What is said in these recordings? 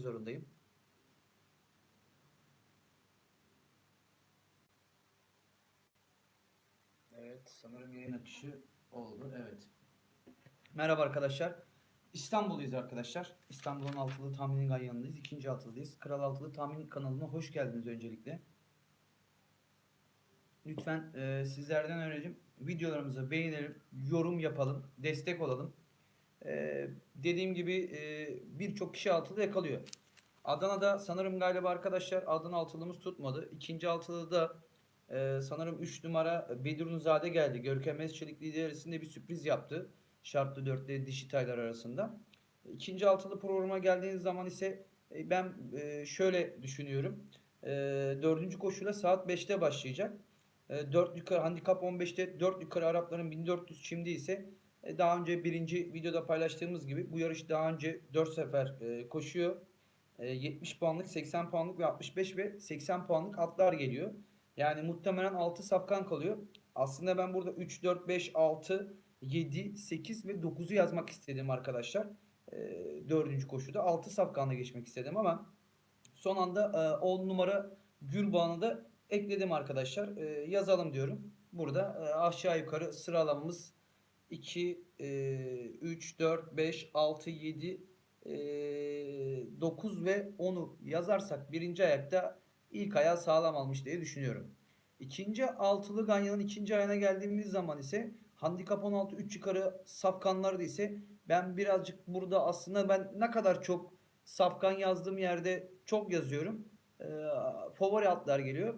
zorundayım. Evet sanırım yayın akışı oldu. Evet. Merhaba arkadaşlar. İstanbul'dayız arkadaşlar. İstanbul'un altılı tahminin yanındayız. İkinci altılıyız. Kral Altılı Tahmin kanalına hoş geldiniz öncelikle. Lütfen e, sizlerden önerim videolarımızı beğenelim, yorum yapalım, destek olalım. E, dediğim gibi e, birçok kişi altılı yakalıyor. Adana'da sanırım galiba arkadaşlar Adana altılımız tutmadı. İkinci altılı da e, sanırım 3 numara Bedirunzade geldi. Görkem Özçelik liderisinde bir sürpriz yaptı. Şartlı dörtlü dişi taylar arasında. İkinci altılı programa geldiğiniz zaman ise e, ben e, şöyle düşünüyorum. E, dördüncü koşuyla saat 5'te başlayacak. E, 4 yukarı handikap 15'te 4 yukarı Arapların 1400 şimdi ise e, daha önce birinci videoda paylaştığımız gibi bu yarış daha önce 4 sefer e, koşuyor. E, 70 puanlık, 80 puanlık ve 65 ve 80 puanlık atlar geliyor. Yani muhtemelen 6 safkan kalıyor. Aslında ben burada 3, 4, 5, 6, 7, 8 ve 9'u yazmak istedim arkadaşlar. E, dördüncü koşuda 6 safkanla geçmek istedim ama son anda e, 10 numara Gülbağ'ını da ekledim arkadaşlar. E, yazalım diyorum. Burada e, aşağı yukarı sıralamamız 2, e, 3, 4, 5, 6, 7, e, 9 ve 10'u yazarsak birinci ayakta ilk ayağı sağlam almış diye düşünüyorum. İkinci altılı ganyanın ikinci ayağına geldiğimiz zaman ise handikap 16 3 yukarı safkanlarda ise ben birazcık burada aslında ben ne kadar çok safkan yazdığım yerde çok yazıyorum. Ee, favori atlar geliyor.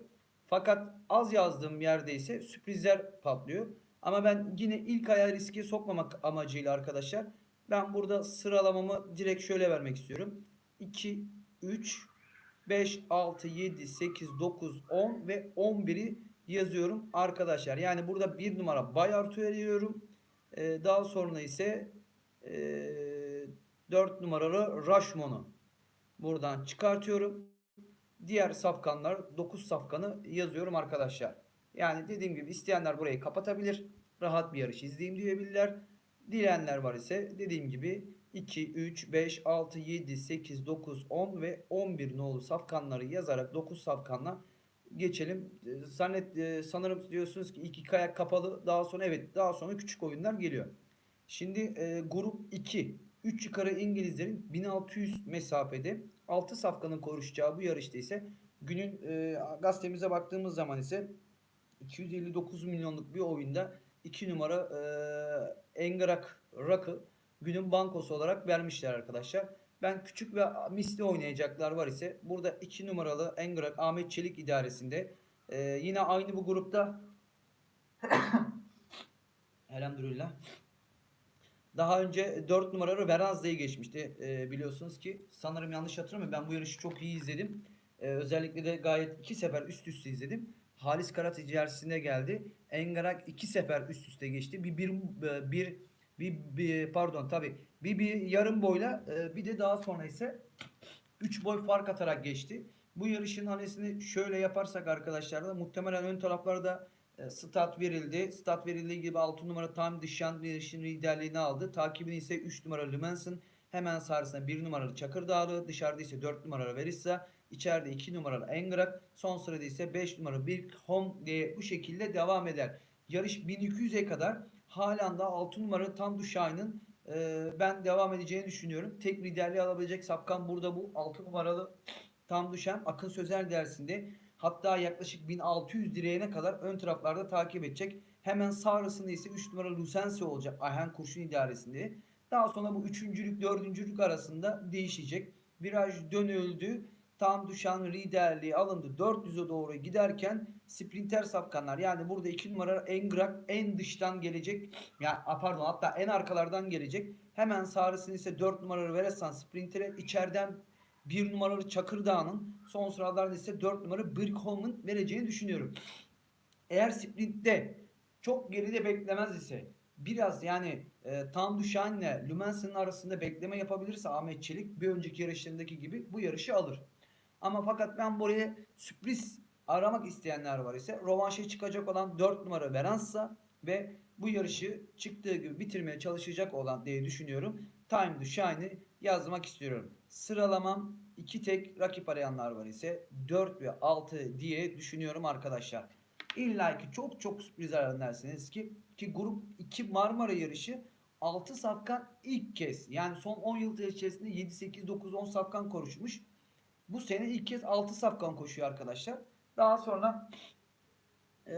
Fakat az yazdığım yerde ise sürprizler patlıyor. Ama ben yine ilk ayağı riske sokmamak amacıyla arkadaşlar ben burada sıralamamı direkt şöyle vermek istiyorum. 2, 3, 5, 6, 7, 8, 9, 10 ve 11'i yazıyorum arkadaşlar. Yani burada bir numara Bay Artu veriyorum. Ee, daha sonra ise e, 4 numaralı Rashmon'u buradan çıkartıyorum. Diğer safkanlar 9 safkanı yazıyorum arkadaşlar. Yani dediğim gibi isteyenler burayı kapatabilir. Rahat bir yarış izleyeyim diyebilirler. Dileyenler var ise dediğim gibi 2, 3, 5, 6, 7, 8, 9, 10 ve 11 nolu safkanları yazarak 9 safkanla geçelim. Ee, Zannet, e, sanırım diyorsunuz ki iki ayak kapalı. Daha sonra evet daha sonra küçük oyunlar geliyor. Şimdi e, grup 2. 3 yukarı İngilizlerin 1600 mesafede 6 safkanın konuşacağı bu yarışta ise günün e, gazetemize baktığımız zaman ise 259 milyonluk bir oyunda 2 numara e, Engrak Rakı günün bankosu olarak vermişler arkadaşlar. Ben küçük ve misli oynayacaklar var ise burada 2 numaralı Engrak Ahmet Çelik idaresinde e, yine aynı bu grupta Elhamdülillah. Daha önce 4 numaralı Verazde'yi geçmişti. E, biliyorsunuz ki sanırım yanlış hatırlamıyorum. Ben bu yarışı çok iyi izledim. E, özellikle de gayet iki sefer üst üste izledim. Halis Karat içerisinde geldi. Engarak iki sefer üst üste geçti. Bir bir bir bir, bir pardon tabi bir, bir yarım boyla e, bir de daha sonra ise 3 boy fark atarak geçti. Bu yarışın hanesini şöyle yaparsak arkadaşlar da muhtemelen ön taraflarda e, stat verildi. Stat verildiği gibi 6 numara tam dışan yarışın liderliğini aldı. Takibini ise 3 numara Lumenson. Hemen sağrısında 1 numaralı Çakır Dağlı. Dışarıda ise 4 numaralı Verissa. İçeride 2 numaralı Engrak. Son sırada ise 5 numaralı Birk Home diye bu şekilde devam eder. Yarış 1200'e kadar halen daha 6 numaralı Tandu Şahin'in e, ben devam edeceğini düşünüyorum. Tek liderliği alabilecek Sapkan burada bu 6 numaralı Tandu Şahin Akın Sözel dersinde hatta yaklaşık 1600 direğine kadar ön taraflarda takip edecek. Hemen sağrısında ise 3 numaralı Lucense olacak Ayhan Kurşun idaresinde. Daha sonra bu üçüncülük dördüncülük arasında değişecek. Viraj dönüldü. Tam düşen liderliği alındı. 400'e doğru giderken sprinter safkanlar yani burada 2 numara Engrak en dıştan gelecek. Yani pardon hatta en arkalardan gelecek. Hemen sağrısını ise 4 numaralı Veresan sprintere içeriden 1 numaralı Çakırdağ'ın son sıralarda ise 4 numaralı Birkholm'un vereceğini düşünüyorum. Eğer sprintte çok geride beklemez ise biraz yani e, Tam Düşen'le Lumenson'ın arasında bekleme yapabilirse Ahmet Çelik bir önceki yarışlarındaki gibi bu yarışı alır. Ama fakat ben buraya sürpriz aramak isteyenler var ise rovanşa çıkacak olan 4 numara Veransa ve bu yarışı çıktığı gibi bitirmeye çalışacak olan diye düşünüyorum. Time to Shine'i yazmak istiyorum. Sıralamam 2 tek rakip arayanlar var ise 4 ve 6 diye düşünüyorum arkadaşlar. İlla ki çok çok sürpriz dersiniz ki ki grup 2 Marmara yarışı 6 safkan ilk kez yani son 10 yıl içerisinde 7 8 9 10 safkan konuşmuş. Bu sene ilk kez 6 safkan koşuyor arkadaşlar. Daha sonra e,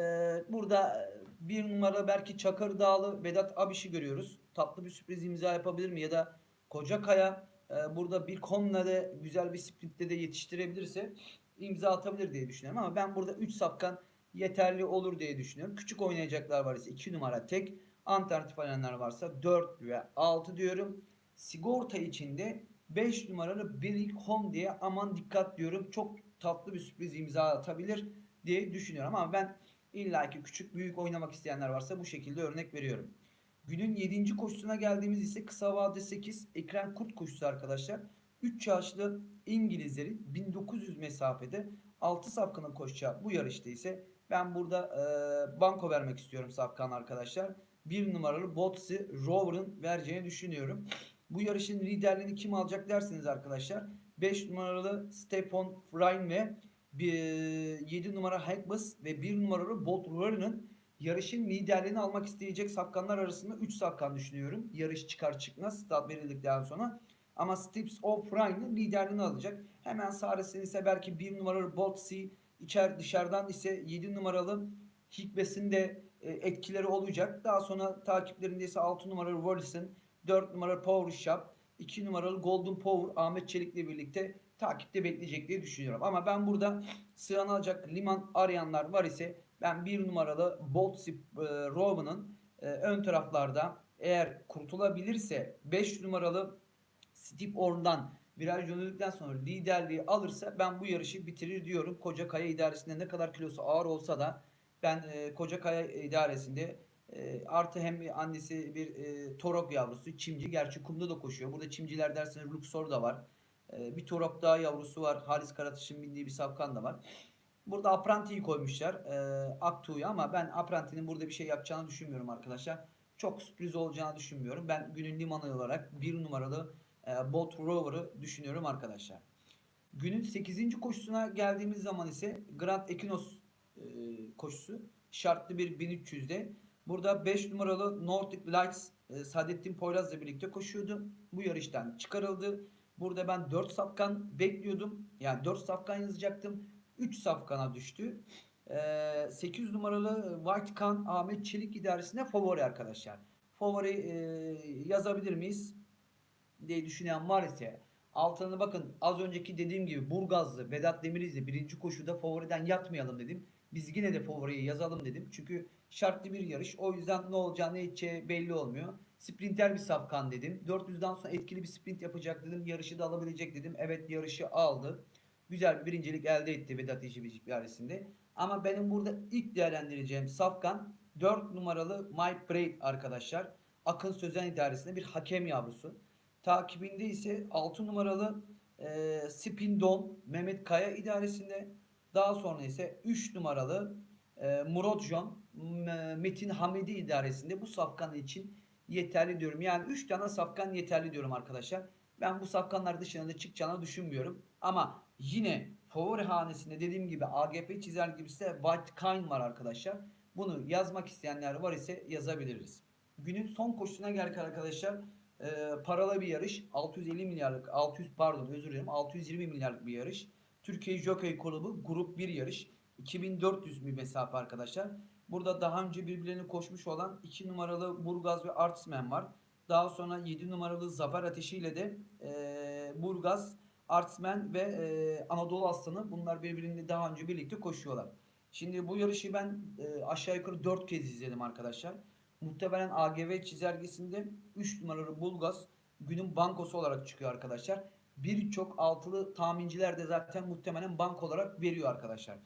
burada bir numara belki Çakır Dağlı Vedat Abiş'i görüyoruz. Tatlı bir sürpriz imza yapabilir mi? Ya da Kocakaya e, burada bir Konna'da güzel bir sprintte de yetiştirebilirse imza atabilir diye düşünüyorum. Ama ben burada 3 safkan yeterli olur diye düşünüyorum. Küçük oynayacaklar var ise 2 numara tek. Alternatif alanlar varsa 4 ve 6 diyorum. Sigorta içinde 5 numaralı Birik Home diye aman dikkat diyorum. Çok tatlı bir sürpriz imza atabilir diye düşünüyorum. Ama ben illaki küçük büyük oynamak isteyenler varsa bu şekilde örnek veriyorum. Günün 7. koşusuna geldiğimiz ise kısa vade 8 ekran kurt koşusu arkadaşlar. 3 yaşlı İngilizlerin 1900 mesafede 6 safkanın koşacağı bu yarışta ise ben burada e, banko vermek istiyorum safkan arkadaşlar. 1 numaralı Botsy Rover'ın vereceğini düşünüyorum. Bu yarışın liderliğini kim alacak derseniz arkadaşlar. 5 numaralı Stefan Frein ve 7 numara Hagbus ve 1 numaralı Bolt Rover'ın yarışın liderliğini almak isteyecek safkanlar arasında 3 safkan düşünüyorum. Yarış çıkar çıkmaz start verildikten sonra. Ama Stips of Rhine'ın liderliğini alacak. Hemen sağrısını ise belki 1 numaralı Bolt C içer dışarıdan ise 7 numaralı Hikbes'in de etkileri olacak. Daha sonra takiplerinde ise 6 numaralı Wallison, 4 numaralı Power Shop, 2 numaralı Golden Power Ahmet Çelik'le birlikte takipte bekleyecek diye düşünüyorum. Ama ben burada sığınacak liman arayanlar var ise ben 1 numaralı Bolt Sip e, Robin'ın e, ön taraflarda eğer kurtulabilirse 5 numaralı Steve Orn'dan viraj döndükten sonra liderliği alırsa ben bu yarışı bitirir diyorum. Kocakaya idaresinde ne kadar kilosu ağır olsa da ben e, Kocakaya idaresinde e, artı hem annesi bir e, torok yavrusu çimci. Gerçi kumda da koşuyor. Burada çimciler derseniz Luxor da var. E, bir torok daha yavrusu var. Halis Karatış'ın bindiği bir safkan da var. Burada Apranti'yi koymuşlar. E, Aktu'yu ama ben Apranti'nin burada bir şey yapacağını düşünmüyorum arkadaşlar. Çok sürpriz olacağını düşünmüyorum. Ben günün limanı olarak bir numaralı e, Bolt Rover'ı düşünüyorum arkadaşlar. Günün 8. koşusuna geldiğimiz zaman ise Grand Equinox e, koşusu. Şartlı bir 1300'de. Burada 5 numaralı Nordic Lights e, Saadettin Poyraz'la birlikte koşuyordu. Bu yarıştan çıkarıldı. Burada ben 4 safkan bekliyordum. Yani 4 safkan yazacaktım. 3 safkana düştü. E, 8 numaralı White Can Ahmet Çelik idaresinde favori arkadaşlar. Favori e, yazabilir miyiz? diye düşünen var ise altına bakın az önceki dediğim gibi Burgazlı Vedat Demiriz'le birinci koşuda favoriden yatmayalım dedim. Biz yine de favoriyi yazalım dedim. Çünkü şartlı bir yarış. O yüzden ne olacağını hiç belli olmuyor. Sprinter bir safkan dedim. 400'den sonra etkili bir sprint yapacak dedim. Yarışı da alabilecek dedim. Evet yarışı aldı. Güzel bir birincilik elde etti Vedat İşibicik idaresinde. Ama benim burada ilk değerlendireceğim safkan 4 numaralı My Braid arkadaşlar. Akın Sözen idaresinde bir hakem yavrusu. Takibinde ise 6 numaralı e, Spindon Mehmet Kaya idaresinde. Daha sonra ise 3 numaralı e, Murat John Metin Hamidi idaresinde bu safkan için yeterli diyorum. Yani 3 tane safkan yeterli diyorum arkadaşlar. Ben bu safkanlar dışında da çıkacağını düşünmüyorum. Ama yine favori hanesinde dediğim gibi AGP çizer gibisi White Kine var arkadaşlar. Bunu yazmak isteyenler var ise yazabiliriz. Günün son koşusuna geldik arkadaşlar e, paralı bir yarış. 650 milyarlık, 600 pardon özür dilerim 620 milyarlık bir yarış. Türkiye Jockey Kulübü grup 1 yarış. 2400 bir mesafe arkadaşlar. Burada daha önce birbirlerini koşmuş olan 2 numaralı Burgaz ve Artsman var. Daha sonra 7 numaralı Zafer Ateşi ile de e, Burgaz, Artsman ve e, Anadolu Aslanı bunlar birbirinde daha önce birlikte koşuyorlar. Şimdi bu yarışı ben e, aşağı yukarı 4 kez izledim arkadaşlar. Muhtemelen AGV çizelgesinde 3 numaralı Bulgaz günün bankosu olarak çıkıyor arkadaşlar. Birçok altılı tahminciler de zaten muhtemelen bank olarak veriyor arkadaşlar.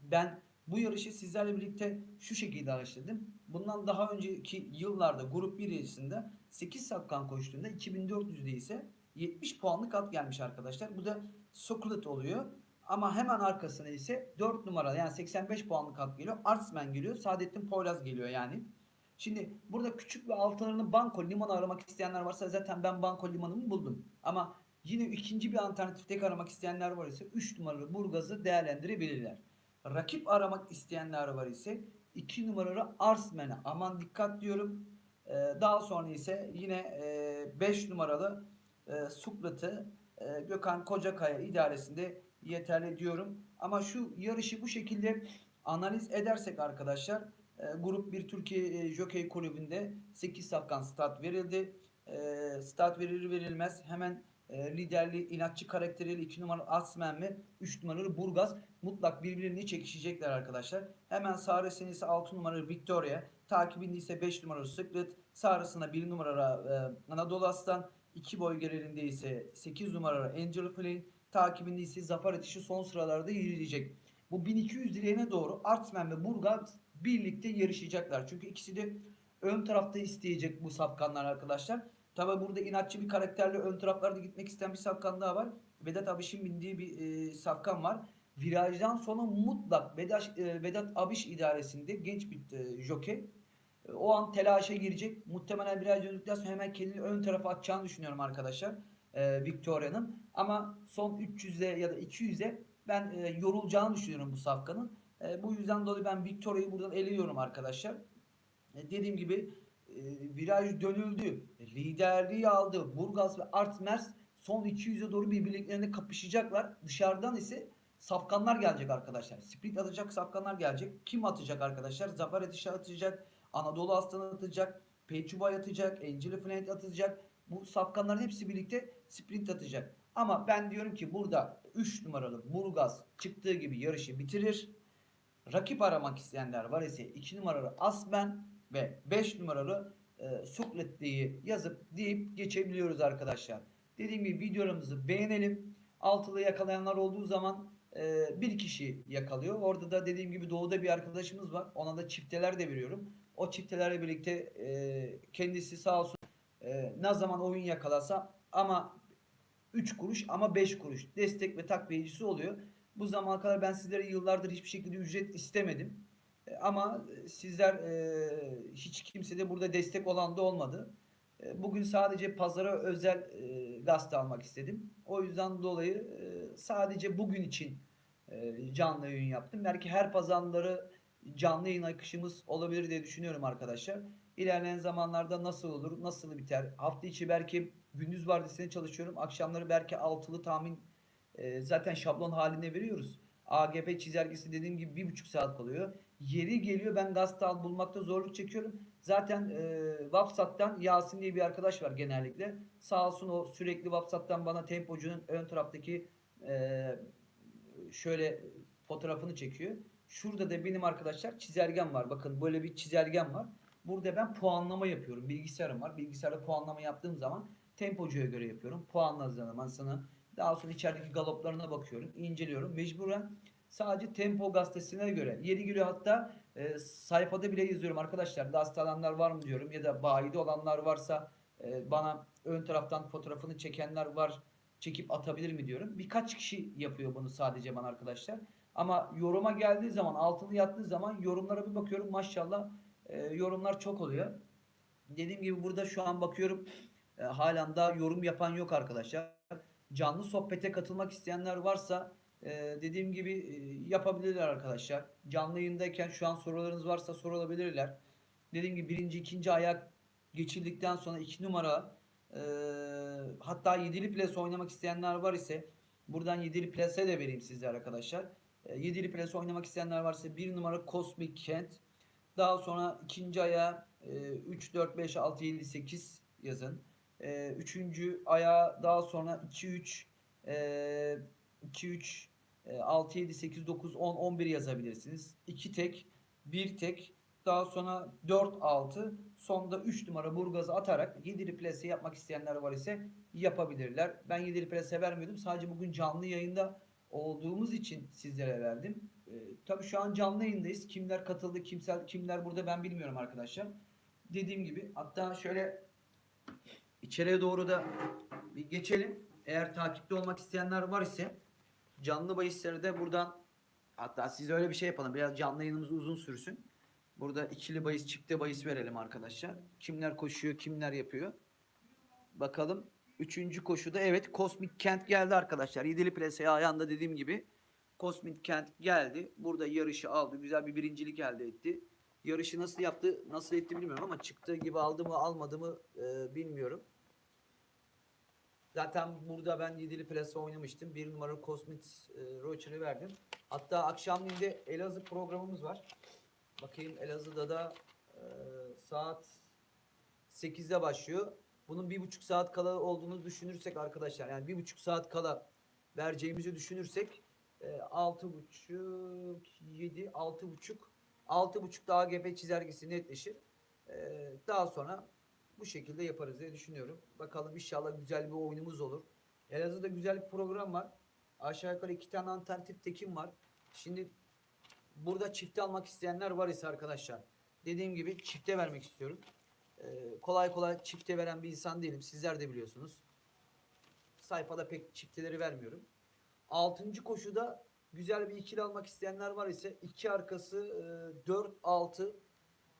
Ben bu yarışı sizlerle birlikte şu şekilde araştırdım. Bundan daha önceki yıllarda grup 1 yarışında 8 safkan koştuğunda 2400'de ise 70 puanlık at gelmiş arkadaşlar. Bu da Sokrat oluyor. Ama hemen arkasına ise 4 numaralı yani 85 puanlık at geliyor. Artsman geliyor. Saadettin Poyraz geliyor yani. Şimdi burada küçük ve altlarını banko limanı aramak isteyenler varsa zaten ben banko limanımı buldum. Ama yine ikinci bir alternatif tek aramak isteyenler var ise 3 numaralı Burgaz'ı değerlendirebilirler. Rakip aramak isteyenler var ise 2 numaralı Arsmen'e aman dikkat diyorum. Ee, daha sonra ise yine 5 numaralı e, Suklat'ı e, Gökhan Kocakaya idaresinde yeterli diyorum. Ama şu yarışı bu şekilde analiz edersek arkadaşlar e, Grup 1 Türkiye e, Jockey Kulübü'nde 8 safkan start verildi. E, start verilir verilmez hemen e, liderli inatçı karakteriyle 2 numaralı Asmen ve 3 numaralı Burgaz mutlak birbirini çekişecekler arkadaşlar. Hemen sağ senesi 6 numaralı Victoria, takibinde ise 5 numaralı Secret, sağrısına 1 numaralı e, Anadolu Aslan, 2 boy gerilerinde ise 8 numaralı Angel Flame, takibinde ise Zafer Ateşi son sıralarda yürüyecek. Bu 1200 direğine doğru Artsmen ve Burgaz birlikte yarışacaklar. Çünkü ikisi de ön tarafta isteyecek bu safkanlar arkadaşlar. Tabi burada inatçı bir karakterle ön taraflarda gitmek isteyen bir safkan daha var. Vedat Abiş'in bindiği bir e, safkan var. Virajdan sonra mutlak Vedat, e, Vedat Abiş idaresinde genç bir e, jokey. E, o an telaşa girecek. Muhtemelen viraj döndükten sonra hemen kendini ön tarafa atacağını düşünüyorum arkadaşlar. E, Victoria'nın. Ama son 300'e ya da 200'e ben e, yorulacağını düşünüyorum bu safkanın. E, bu yüzden dolayı ben Victoria'yı buradan eliyorum arkadaşlar. E, dediğim gibi e, viraj dönüldü. Liderliği aldı. Burgaz ve Artmers son 200'e doğru birbirliklerine kapışacaklar. Dışarıdan ise safkanlar gelecek arkadaşlar. Sprint atacak safkanlar gelecek. Kim atacak arkadaşlar? Zafer Ateşi atacak. Anadolu Aslanı atacak. Peçubay atacak. Angel Flint atacak. Bu safkanların hepsi birlikte sprint atacak. Ama ben diyorum ki burada 3 numaralı Burgaz çıktığı gibi yarışı bitirir. Rakip aramak isteyenler var ise 2 numaralı Asben ve 5 numaralı e, Suklet diye yazıp deyip geçebiliyoruz arkadaşlar. Dediğim gibi videolarımızı beğenelim. Altılı yakalayanlar olduğu zaman e, bir kişi yakalıyor. Orada da dediğim gibi doğuda bir arkadaşımız var. Ona da çifteler de veriyorum. O çiftelerle birlikte e, kendisi sağ olsun e, ne zaman oyun yakalasa ama 3 kuruş ama 5 kuruş destek ve takviyecisi oluyor. Bu zamana kadar ben sizlere yıllardır hiçbir şekilde ücret istemedim. Ama sizler e, hiç kimse de burada destek olan da olmadı. E, Bugün sadece pazara özel e, gazete almak istedim. O yüzden dolayı e, sadece bugün için e, canlı yayın yaptım. Belki her pazarları canlı yayın akışımız olabilir diye düşünüyorum arkadaşlar. İlerleyen zamanlarda nasıl olur, nasıl biter? Hafta içi belki gündüz vardiyasında çalışıyorum. Akşamları belki altılı tahmin e, zaten şablon haline veriyoruz. AGP çizelgesi dediğim gibi bir buçuk saat kalıyor. Yeri geliyor ben gazete al bulmakta zorluk çekiyorum. Zaten e, WhatsApp'tan Yasin diye bir arkadaş var genellikle. Sağ olsun o sürekli WhatsApp'tan bana tempocunun ön taraftaki e, şöyle fotoğrafını çekiyor. Şurada da benim arkadaşlar çizelgem var. Bakın böyle bir çizelgem var. Burada ben puanlama yapıyorum. Bilgisayarım var. Bilgisayarda puanlama yaptığım zaman tempocuya göre yapıyorum. Puanlamasını daha sonra içerideki galoplarına bakıyorum. inceliyorum. Mecburen sadece tempo gazetesine göre. Yeri geliyor hatta e, sayfada bile yazıyorum arkadaşlar. Gazete alanlar var mı diyorum. Ya da bayide olanlar varsa e, bana ön taraftan fotoğrafını çekenler var. Çekip atabilir mi diyorum. Birkaç kişi yapıyor bunu sadece bana arkadaşlar. Ama yoruma geldiği zaman altını yattığı zaman yorumlara bir bakıyorum maşallah e, yorumlar çok oluyor. Dediğim gibi burada şu an bakıyorum e, halen daha yorum yapan yok arkadaşlar. Canlı sohbete katılmak isteyenler varsa e, dediğim gibi e, yapabilirler arkadaşlar. Canlı yayındayken şu an sorularınız varsa sorulabilirler. Dediğim gibi birinci ikinci ayak geçildikten sonra iki numara e, hatta yedili ples oynamak isteyenler var ise buradan yedili plase de vereyim sizlere arkadaşlar. E, yedili ples oynamak isteyenler varsa bir numara Cosmic Kent. Daha sonra ikinci ayağa e, 3, 4, 5, 6, 7, 8 yazın. E, üçüncü ayağa daha sonra 2, 3, e, 2, 3, e, 6, 7, 8, 9, 10, 11 yazabilirsiniz. 2 tek, 1 tek, daha sonra 4, 6, sonda 3 numara Burgaz'ı atarak 7'li plase yapmak isteyenler var ise yapabilirler. Ben 7'li plase vermiyordum. Sadece bugün canlı yayında olduğumuz için sizlere verdim. E, tabii şu an canlı yayındayız. Kimler katıldı, kimsel, kimler burada ben bilmiyorum arkadaşlar. Dediğim gibi hatta şöyle içeriye doğru da bir geçelim. Eğer takipte olmak isteyenler var ise canlı bahisleri de buradan hatta siz öyle bir şey yapalım. Biraz canlı yayınımız uzun sürsün. Burada ikili bahis, çifte bahis verelim arkadaşlar. Kimler koşuyor, kimler yapıyor. Bakalım. Üçüncü koşuda evet Cosmic Kent geldi arkadaşlar. Yedili plase ayağında dediğim gibi. Cosmic Kent geldi. Burada yarışı aldı. Güzel bir birincilik elde etti. Yarışı nasıl yaptı, nasıl etti bilmiyorum ama çıktığı gibi aldı mı almadı mı e, bilmiyorum. Zaten burada ben yedili plase oynamıştım. Bir numaralı Cosmic e, Rocher'ı verdim. Hatta akşamleyin de Elazığ programımız var. Bakayım Elazığ'da da e, saat 8'de başlıyor. Bunun bir buçuk saat kala olduğunu düşünürsek arkadaşlar yani bir buçuk saat kala vereceğimizi düşünürsek e, altı buçuk yedi altı buçuk altı buçuk daha AGP çizelgesi netleşir. E, daha sonra bu şekilde yaparız diye düşünüyorum. Bakalım inşallah güzel bir oyunumuz olur. Elazığ'da güzel bir program var. Aşağı yukarı iki tane alternatif tekim var. Şimdi burada çifte almak isteyenler var ise arkadaşlar dediğim gibi çifte vermek istiyorum. Ee, kolay kolay çifte veren bir insan değilim. Sizler de biliyorsunuz. Sayfada pek çifteleri vermiyorum. Altıncı koşuda güzel bir ikili almak isteyenler var ise iki arkası e, 4 6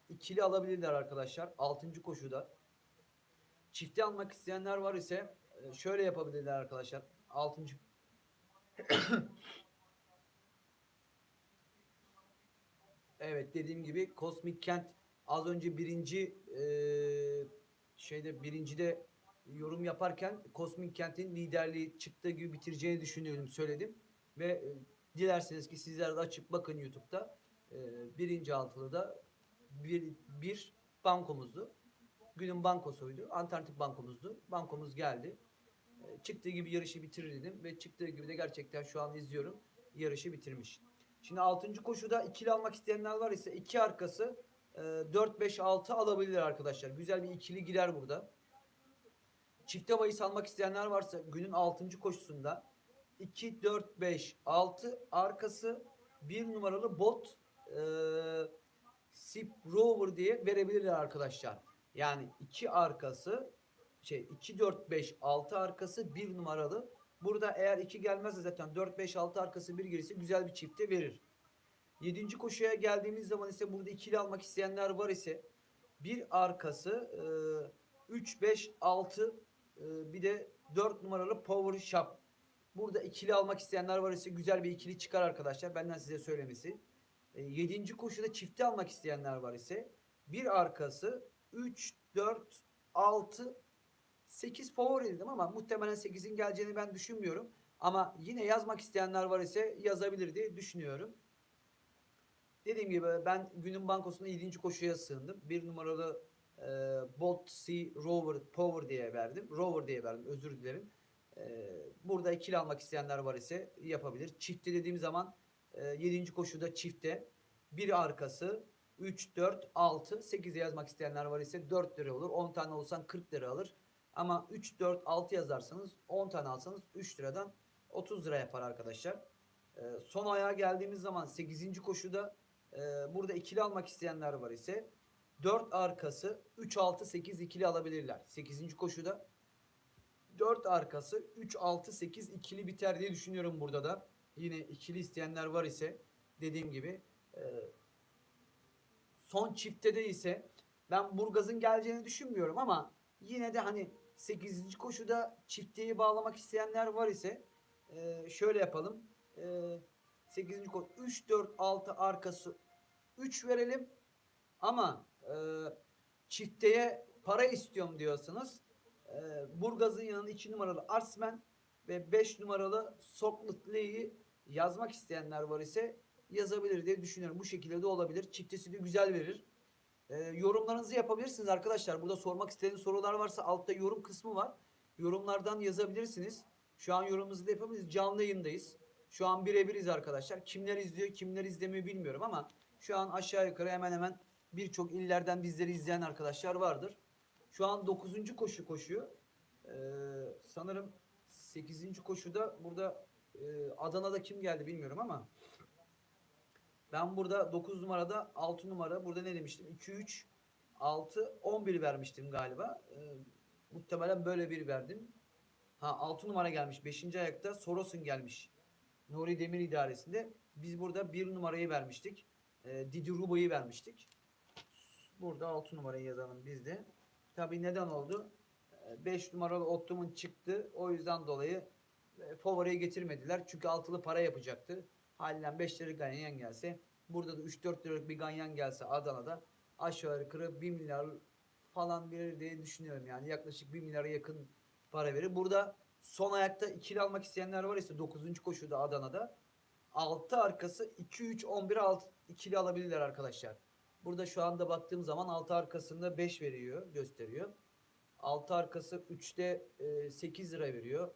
ikili alabilirler arkadaşlar. Altıncı koşuda. Çifte almak isteyenler var ise e, şöyle yapabilirler arkadaşlar. Altıncı Evet dediğim gibi Cosmic Kent az önce birinci eee, şeyde birincide yorum yaparken Cosmic Kent'in liderliği çıktığı gibi bitireceğini düşünüyorum söyledim. Ve e, dilerseniz ki sizler de açıp bakın YouTube'da e, birinci altılıda bir, bir bankomuzdu. Günün bankosuydu. Alternatif bankomuzdu. Bankomuz geldi. E, çıktığı gibi yarışı bitirir dedim ve çıktığı gibi de gerçekten şu an izliyorum. Yarışı bitirmiş. Şimdi 6. koşuda ikili almak isteyenler var ise iki arkası e, 4 5 6 alabilir arkadaşlar. Güzel bir ikili girer burada. Çifte bahis almak isteyenler varsa günün 6. koşusunda 2 4 5 6 arkası 1 numaralı bot e, Sip Rover diye verebilirler arkadaşlar. Yani iki arkası şey 2 4 5 6 arkası 1 numaralı. Burada eğer 2 gelmezse zaten 4 5 6 arkası 1 gerisi güzel bir çifte verir. 7. koşuya geldiğimiz zaman ise burada ikili almak isteyenler var ise bir arkası 3 5 6 bir de 4 numaralı Power Shop. Burada ikili almak isteyenler var ise güzel bir ikili çıkar arkadaşlar. Benden size söylemesi. 7. koşuda çifte almak isteyenler var ise bir arkası 3 4 6 8 power dedim ama muhtemelen 8'in geleceğini ben düşünmüyorum. Ama yine yazmak isteyenler var ise yazabilir diye düşünüyorum. Dediğim gibi ben günün bankosunda 7. koşuya sığındım. Bir numaralı e, Bolt C Rover Power diye verdim. Rover diye verdim özür dilerim. E, burada ikili almak isteyenler var ise yapabilir. Çifte dediğim zaman e, 7. koşuda çifte bir arkası 3, 4, 6, 8'e yazmak isteyenler var ise 4 lira olur. 10 tane olsan 40 lira alır. Ama 3, 4, 6 yazarsanız 10 tane alsanız 3 liradan 30 lira yapar arkadaşlar. Ee, son ayağa geldiğimiz zaman 8. koşuda e, burada ikili almak isteyenler var ise 4 arkası 3, 6, 8 ikili alabilirler. 8. koşuda 4 arkası 3, 6, 8 ikili biter diye düşünüyorum burada da. Yine ikili isteyenler var ise dediğim gibi e, son çiftte de ise ben Burgaz'ın geleceğini düşünmüyorum ama yine de hani 8. koşuda çifteyi bağlamak isteyenler var ise e, şöyle yapalım. E, 8. koşu 3 4 6 arkası 3 verelim ama e, çifteye para istiyorum diyorsanız e, Burgaz'ın yanına 2 numaralı Arsmen ve 5 numaralı Soklitli'yi yazmak isteyenler var ise yazabilir diye düşünüyorum. Bu şekilde de olabilir. Çiftesi de güzel verir. E, yorumlarınızı yapabilirsiniz arkadaşlar. Burada sormak istediğiniz sorular varsa altta yorum kısmı var. Yorumlardan yazabilirsiniz. Şu an yorumunuzu da yapabiliriz. Canlı yayındayız. Şu an birebiriz arkadaşlar. Kimler izliyor, kimler izlemiyor bilmiyorum ama şu an aşağı yukarı hemen hemen birçok illerden bizleri izleyen arkadaşlar vardır. Şu an 9. koşu koşuyor. Ee, sanırım 8. koşuda burada e, Adana'da kim geldi bilmiyorum ama ben burada 9 numarada 6 numara burada ne demiştim? 2 3 6 11 vermiştim galiba. Ee, muhtemelen böyle bir verdim. Ha 6 numara gelmiş. 5. ayakta Soros'un gelmiş. Nuri Demir idaresinde. Biz burada 1 numarayı vermiştik. Ee, Didi vermiştik. Burada 6 numarayı yazalım biz de. Tabi neden oldu? 5 numaralı Otto'mun çıktı. O yüzden dolayı e, favoriye getirmediler. Çünkü altılı para yapacaktı. Haliyle 5 liralık ganyan gelse burada da 3-4 liralık bir ganyan gelse Adana'da aşağı yukarı 1 milyar falan verir diye düşünüyorum. Yani yaklaşık 1 milyara yakın para verir. Burada son ayakta ikili almak isteyenler var ise 9. koşuda Adana'da 6 arkası 2-3 11 alt ikili alabilirler arkadaşlar. Burada şu anda baktığım zaman 6 arkasında 5 veriyor, gösteriyor. 6 arkası 3'te 8 lira veriyor.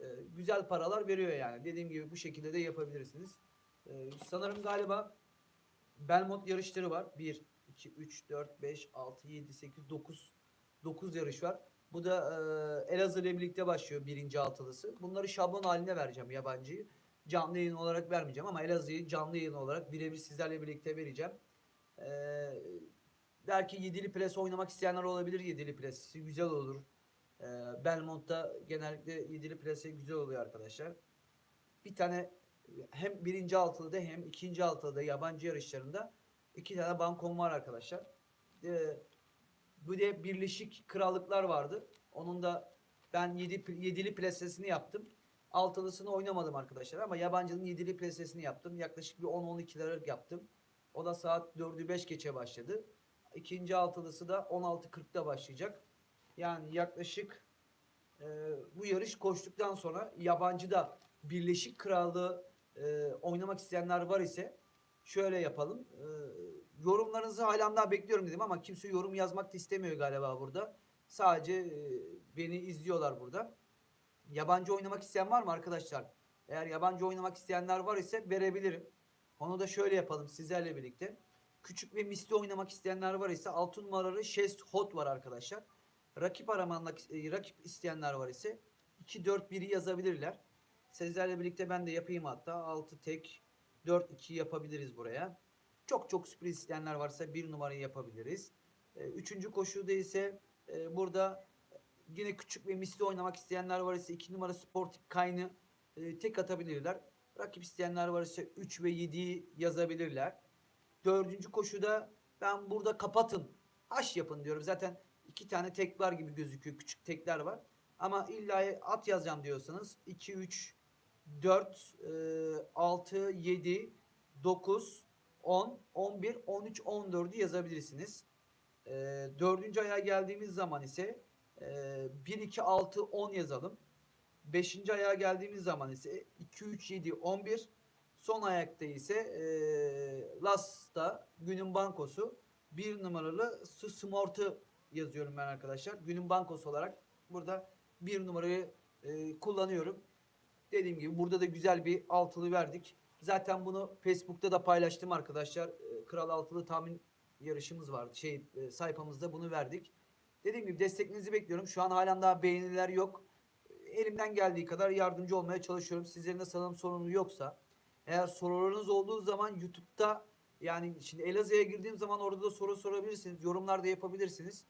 E, güzel paralar veriyor yani. Dediğim gibi bu şekilde de yapabilirsiniz. E, sanırım galiba Belmont yarışları var. 1, 2, 3, 4, 5, 6, 7, 8, 9. 9 yarış var. Bu da e, Elazığ ile birlikte başlıyor birinci altılısı. Bunları şablon haline vereceğim yabancıyı. Canlı yayın olarak vermeyeceğim ama Elazığ'ı canlı yayın olarak birebir sizlerle birlikte vereceğim. E, belki yedili pres oynamak isteyenler olabilir yedili presi. Güzel olur. E, Belmont'ta genellikle yedili presi güzel oluyor arkadaşlar. Bir tane hem birinci altılıda hem ikinci altılıda yabancı yarışlarında iki tane bankom var arkadaşlar. Ee, bu de Birleşik Krallıklar vardı. Onun da ben yedi, yedili plesesini yaptım. Altılısını oynamadım arkadaşlar ama yabancının yedili plesesini yaptım. Yaklaşık bir 10-12 liralık yaptım. O da saat 4'ü 5 geçe başladı. İkinci altılısı da 16.40'da başlayacak. Yani yaklaşık e, bu yarış koştuktan sonra yabancı da Birleşik Krallığı e, oynamak isteyenler var ise şöyle yapalım. E, yorumlarınızı halen daha bekliyorum dedim ama kimse yorum yazmak da istemiyor galiba burada. Sadece e, beni izliyorlar burada. Yabancı oynamak isteyen var mı arkadaşlar? Eğer yabancı oynamak isteyenler var ise verebilirim. Onu da şöyle yapalım sizlerle birlikte. Küçük ve misli oynamak isteyenler var ise 6 numaralı Chest Hot var arkadaşlar. Rakip aramanlık e, rakip isteyenler var ise 2-4-1'i yazabilirler. Sizlerle birlikte ben de yapayım hatta. 6 tek 4-2 yapabiliriz buraya. Çok çok sürpriz isteyenler varsa bir numarayı yapabiliriz. E, üçüncü koşuda ise e, burada yine küçük ve misli oynamak isteyenler var ise 2 numara Sporting Kayn'ı tek atabilirler. Rakip isteyenler var ise 3 ve 7'yi yazabilirler. Dördüncü koşuda ben burada kapatın. Haş yapın diyorum. Zaten iki tane tek var gibi gözüküyor. Küçük tekler var. Ama illa at yazacağım diyorsanız 2, 3, 4, 6, 7, 9, 10, 11, 13, 14'ü yazabilirsiniz. E, dördüncü aya geldiğimiz zaman ise e, 1, 2, 6, 10 yazalım. Beşinci ayağa geldiğimiz zaman ise 2, 3, 7, 11. Son ayakta ise e, Last'ta günün bankosu bir numaralı Smort'u yazıyorum ben arkadaşlar. Günün bankosu olarak burada bir numarayı e, kullanıyorum. Dediğim gibi burada da güzel bir altılı verdik. Zaten bunu Facebook'ta da paylaştım arkadaşlar. E, Kral altılı tahmin yarışımız vardı. Şey e, sayfamızda bunu verdik. Dediğim gibi desteklerinizi bekliyorum. Şu an halen daha beğeniler yok. Elimden geldiği kadar yardımcı olmaya çalışıyorum. Sizlerin de sanırım sorunu yoksa eğer sorularınız olduğu zaman YouTube'da yani şimdi Elazığ'a girdiğim zaman orada da soru sorabilirsiniz. Yorumlarda yapabilirsiniz.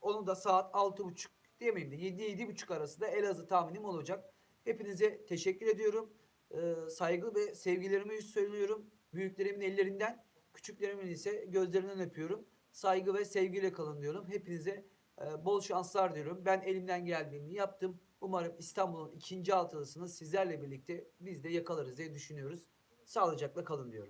Onu da saat 6.30 diyemeyim de 7-7.30 arasında Elazığ tahminim olacak. Hepinize teşekkür ediyorum. Ee, saygı ve sevgilerimi söylüyorum. Büyüklerimin ellerinden, küçüklerimin ise gözlerinden öpüyorum. Saygı ve sevgiyle kalın diyorum. Hepinize e, bol şanslar diyorum. Ben elimden geldiğini yaptım. Umarım İstanbul'un ikinci altılısını sizlerle birlikte biz de yakalarız diye düşünüyoruz. Sağlıcakla kalın diyorum.